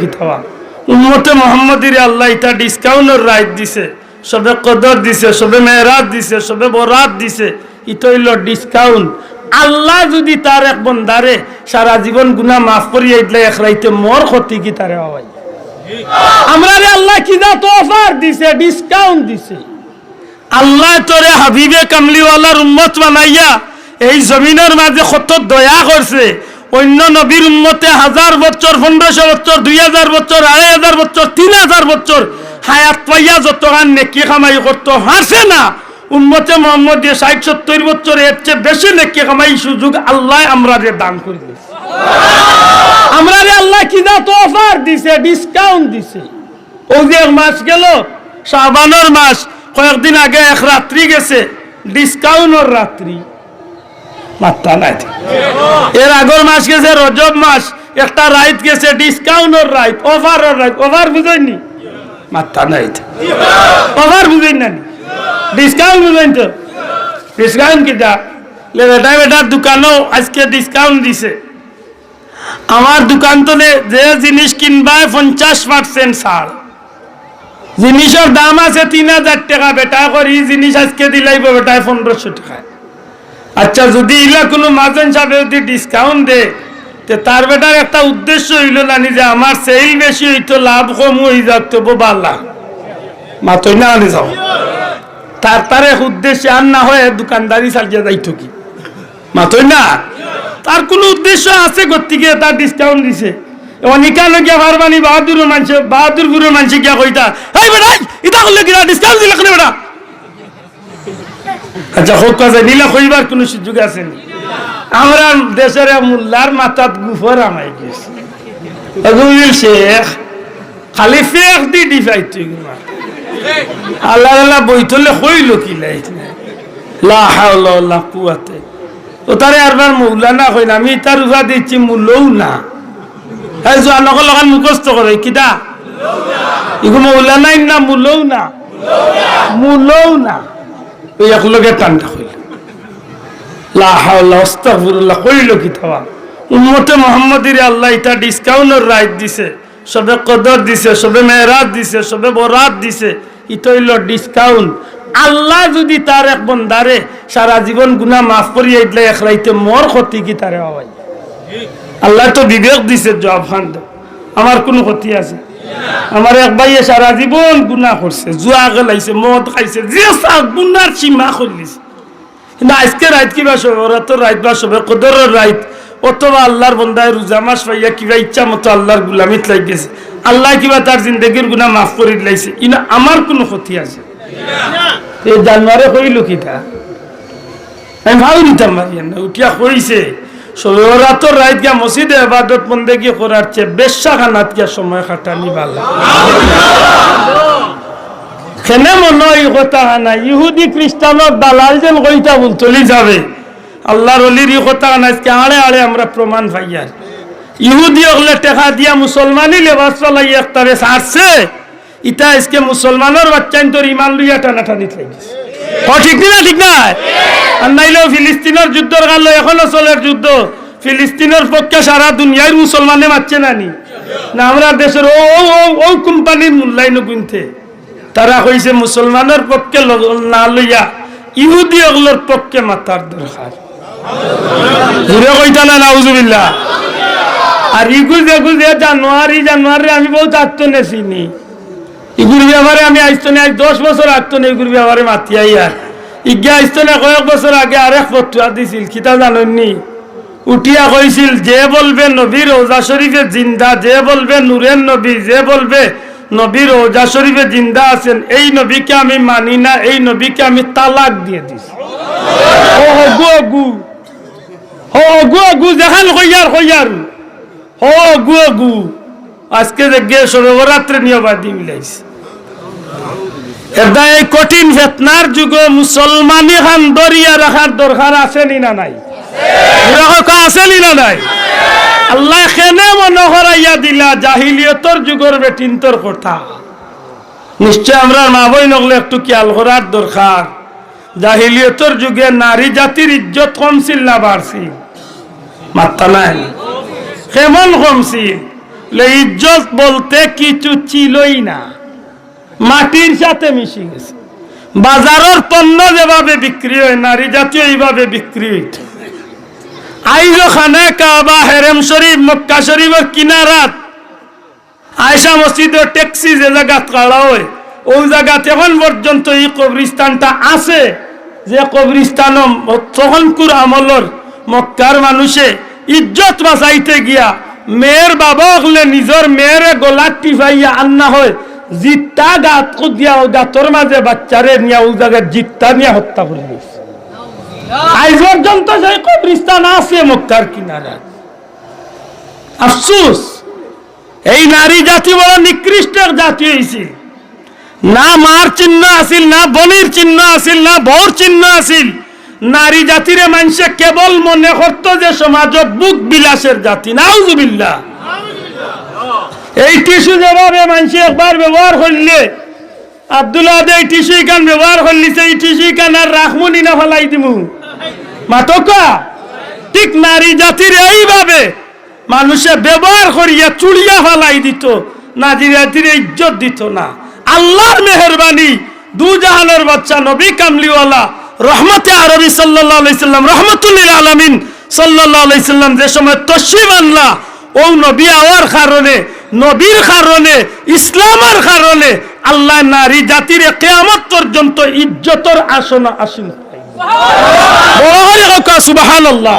কি আল্লাহ রাইট দিছে, সবে দিছে সবে দিছে সবে দিছে যদি তার এক বন্দারে সারা জীবন গুনাহ মাফ করিয়া দিলে এক রাইতে মোর ক্ষতি কি তারে হওয়াই আমরা আল্লাহ কি না তো অফার দিছে, ডিসকাউন্ট দিছে। আল্লাহ তোরে হাবিবে কামলিওয়ালার উম্মত বানাইয়া এই জমিনের মাঝে কত দয়া করছে অন্য নবীর উম্মতে হাজার বছর, পনেরোশো বছর, দুই হাজার বছর, আড়াই হাজার বছর, তিন হাজার বছর হায়াত পাইয়া যত গান নেকি কামাই করতো হাসে না। উম্মতে মোহাম্মদ ষাট, সত্তর বছর এর চেয়ে বেশি নেকি কামাই সুযোগ আল্লাহ আমরা রে দান করে দিয়েছে। আমরা রে আল্লাহ কি না তো অফার দিছে ডিসকাউন্ট দিছে। ও যে মাস গেল, শাবানোর মাস, কয়েকদিন আগে এক রাত্রি গেছে ডিসকাউন্টর রাত্রি। মাত্রা নাই। এর আগর মাস গেছে রজব মাস। একটা রাইত গেছে ডিসকাউন্টর রাইত অফারর রাইত। অফার বুঝাইনি মাত্রা নাই। অফার বুঝাই না ডিসকাউন্ট বুঝাইন তো। ডিসকাউন্ট কিটা? বেটা বেটার দোকানও আজকে ডিসকাউন্ট দিছে। আমার দোকান তো যে জিনিস কিনবায় পঞ্চাশ পার্সেন্ট ছাড়। জিনিসের দাম আছে তিন হাজার টাকা বেটা করি জিনিস আজকে দিলাইব বেটায় পনেরোশো টাকায় আচ্ছা যদি ইলা কোনো মাজন সাহেব যদি ডিসকাউন্ট দে তে তার বেটার একটা উদ্দেশ্য হইল না যে আমার সেল বেশি হইতো, লাভ কম হয়ে যাক তো বাল্লা মাতই না আনি যাও। তার তার এক উদ্দেশ্যে, আর না হয় দোকানদারি চালিয়ে যাইতো কি? মাতই না তার কোনো উদ্দেশ্য আছে গতিকে তার ডিসকাউন্ট দিছে। বাহাদুর মানুষ বাহাদুর গুরু মানুষ গিয়া কইতা এই বেটা, ইটা করলে কিনা ডিসকাউন্ট দিলে বেটা? আচ্ছা হোক কাজে নিলে কইবার কোনো সুযোগ আছে নি? আমরা দেশের মোল্লার মাথাত গুফর আমাই গেছি খালি ফেক দি দি পাইতো আল্লাহ আল্লাহ বইতলে হইল কি লা হাওলা ওয়ালা কুওয়াতে। ও তারে আরবার মৌলানা কইন আমি তার উভা দিচ্ছি মূল্যও না। হ্যাঁ জোয়ানক লগান মুখস্থ করে কিতা ইগো মৌলানাই না মূল্যও না। মূল্যও না। কি আল্লাহ রাইট দিছে, সবে দিছে সবে দিছে সবে দিছে আল্লাহ যদি তার এক বন্দারে সারা জীবন গুনাহ মাফ করিয়া এক রাইতে মোর ক্ষতি কি তারে আল্লাহ তো বিবেক দিছে জবাব খান আমার কোনো ক্ষতি আছে। আমার এক ভাইয়ে সারা জীবন গুনাহ করছে, জুয়া গেলাইছে মদ খাইছে, যে সা গুনার সীমা করলিছে কিন্তু আজকে রাত কিবা সবে? তো রাত বা সবে, কদরের রাত। অথবা আল্লাহর বন্দায় রোজা মাস পাইয়া কিবা ইচ্ছা মতো আল্লাহর গুলামিত লাগ গেছে। আল্লাহ কিবা তার জিন্দগির গুণা মাফ করে দিলাইছে। ইনা আমার কোনো ক্ষতি আছে? এই জানুয়ারে কইল কিটা আমি ভাবি নিতাম উঠিয়া কইছে সবে ওরা তো রাত গিয়া মসজিদে এবাদত বন্দেগি করার চেয়ে বেশ্যা খানাত গিয়া সময় কাটানি ভালো। খেনে মনে এই কথা না? ইহুদি খ্রিস্টানত দালাল যেন বল চলি যাবে। আল্লাহর অলির এই কথা না? আজকে আড়ে আড়ে আমরা প্রমাণ পাই আর। ইহুদি হলে টেকা দিয়া মুসলমানই লেবাস চলাই একটারে ছাড়ছে। ইটা আজকে মুসলমানের বাচ্চাইন তোর ইমান লইয়া টানাটানি লাগিছে ও ঠিক না ঠিক না? আর নাইলেও ফিলিস্তিনের যুদ্ধর কাল এখনও চলের যুদ্ধ। ফিলিস্তিনের পক্ষে সারা দুনিয়ার মুসলমানে মারছে না নি। না আমরা দেশের ও ও কোম্পানির মূল্যায়ন গুনতে। তারা কইছে মুসলমানের পক্ষে না লইয়া ইহুদি ওগুলোর পক্ষে মাতার দরকার। ঘুরে কইতা না নাউজুবিল্লাহ। আর ইগুজ এগুজ জানুয়ারি জানুয়ারি আমি বহুত আত্মনেছি নি। ইগুর ব্যাপারে আমি আসতো না আজ দশ বছর আসতো না ইগুর ব্যাপারে মাতি আই আর ইজ্ঞা আসতো না কয়েক বছর আগে আরেক পত্রা দিছিল, কিতা জানেননি? উঠিয়া কইছিল, যে বলবে নবীর ওজা শরীফে জিন্দা, যে বলবে নূরের নবী, যে বলবে নবীর ওজা শরীফে জিন্দা আছেন, এই নবীকে আমি মানি না, এই নবীকে আমি তালাক দিয়ে দিছি। ও গু গু। হ অগু অগু দেখান, হইয়ার হইয়ার। হ অগু অগু আজকে যে গে সর্বরাত্রে নিয়বাদি মিলাইছে এটা এই কঠিন ফেতনার যুগে মুসলমানি খান দরিয়া রাখার দরকার আছে নি না নাই? আছে নি না নাই? আল্লাহ খেনে মনে করাইয়া দিলা, জাহিলিয়তর যুগের বেটিন্তর কথা নিশ্চয় আমরা মা বই নগলে একটু খেয়াল করার দরকার। জাহিলিয়তর যুগে নারী জাতির ইজ্জত কমছিল না বাড়ছিল? মাত্তা নাই। কেমন কমছিল? ইজ্জত বলতে কিছু ছিলই না। মাটির সাথে মিশে গেছে। বাজারের পণ্য যেভাবে বিক্রি হয়, নারী জাতীয় এইভাবে বিক্রি হইত। আইজ খানে কাবা, হেরেম শরীফ, মক্কা শরীফের কিনারাত। আয়সা মসজিদের ট্যাক্সি যে জায়গাত কাড়া হয়, ওই জায়গাতে এখন পর্যন্ত এই কবরিস্তানটা আছে। যে কবরিস্তান তখনকুর আমলর মক্কার মানুষে ইজ্জত বাঁচাইতে গিয়া মেয়ের বাবা হলে নিজের মেয়ের গলাত টিফাইয়া আন্না হয়। জিত্তা গাত দিয়া ও গাতর মাঝে বাচ্চারে নিয়া ওই জায়গায় জিত্তা নিয়ে হত্যা করে দিয়েছে। আজ পর্যন্ত সেই কবরিস্তান আছে মক্কার কিনারা আফসুস, এই নারী জাতি বড় নিকৃষ্ট জাতি হয়েছিল না মার চিহ্ন আছিল, না বনির চিহ্ন আছিল, না বর চিহ্ন আছিল। নারী জাতিরে মানুষে কেবল মনে করত যে সমাজ বুক বিলাসের জাতি। নাউজুবিল্লাহ। এই টিস্যু যেভাবে মানুষ একবার ব্যবহার করলে আব্দুল্লাহ এই টিস্যু কান ব্যবহার করলিছে এই টিস্যু কান আর রাখমুনি না ফেলাই দিমু। মাতকা? ঠিক নারী জাতির এইভাবে মানুষে ব্যবহার করিয়া চুড়িয়া ফেলাই দিত নারী জাতির ইজ্জত দিত না। আল্লাহর মেহরবানি দু জাহানের বাচ্চা নবী কামলিওয়ালা রহমতে আরবি সাল্লাহ সাল্লাম রহমতুল্লিল আলমিন সাল্লাহ সাল্লাম যে সময় তসিম আল্লাহ ও নবী আওয়ার কারণে নবীর কারণে ইসলামের কারণে আল্লাহ নারী জাতির কেয়ামত পর্যন্ত ইজ্জতর আসন আসীন বড় হয়ে সুবাহান আল্লাহ